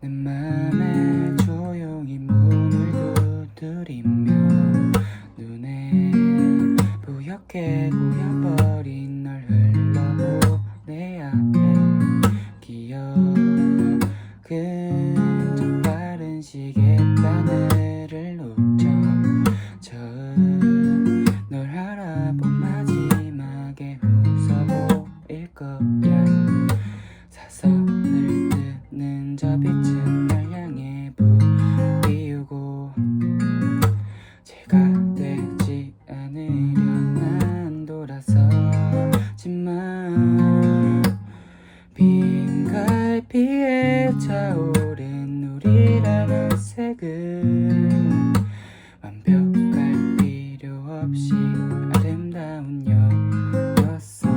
내 맘에 조용히 문을 두드리며 눈에 부옇게 고여버린 널 흘러보내 앞에. 기억 근처 빠른 시계 바늘을 놓쳐 저음 널 알아본 마지막에 웃어 보일 것 먼저 빛은 날 향해 불비우고 제가 되지 않으려나 돌아서지만 빈 갈피에 차오른 우리라는 색은 완벽할 필요 없이 아름다운 여였어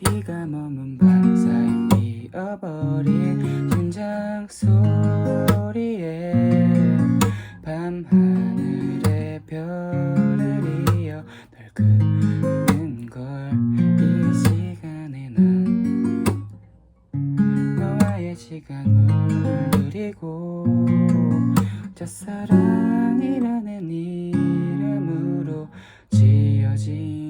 우리가 머문 밤 사이 뛰어버린 심장 소리에 밤하늘의 별을 이어 널 끄는 걸이 시간에 난 너와의 시간을 누리고 첫사랑이라는 이름으로 지어진